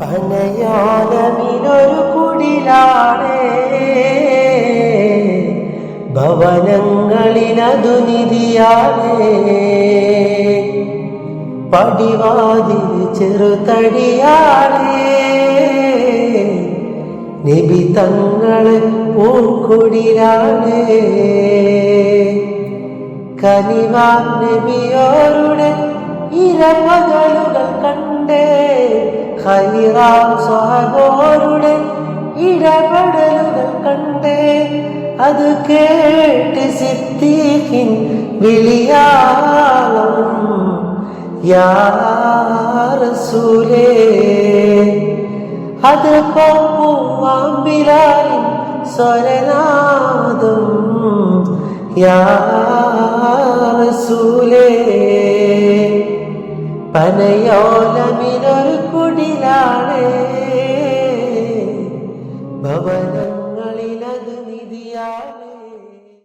പനയോലമിനൊരു കുടിലാണേ. ഭവനങ്ങളിലതു നിധിയാണേ പടിവാതിൽ ചെറുതടിയാണ്. നബി തങ്ങൾ പൂക്കുടിലാണ്. കനിവാ നബിയോരുടെ ഇരപകലുകൾ കണ്ടേ. ഹൈറാം ഇടപെടലുകൾ കണ്ടേ. അത് കേട്ട് സിദ്ദീഖിൻ വിളിയാളം യാറസൂലേ അത് പോവാമ്പിലായി സ്വരനാദം യാ റസൂലേ ഭവനങ്ങളിലത് നിധിയാണ്.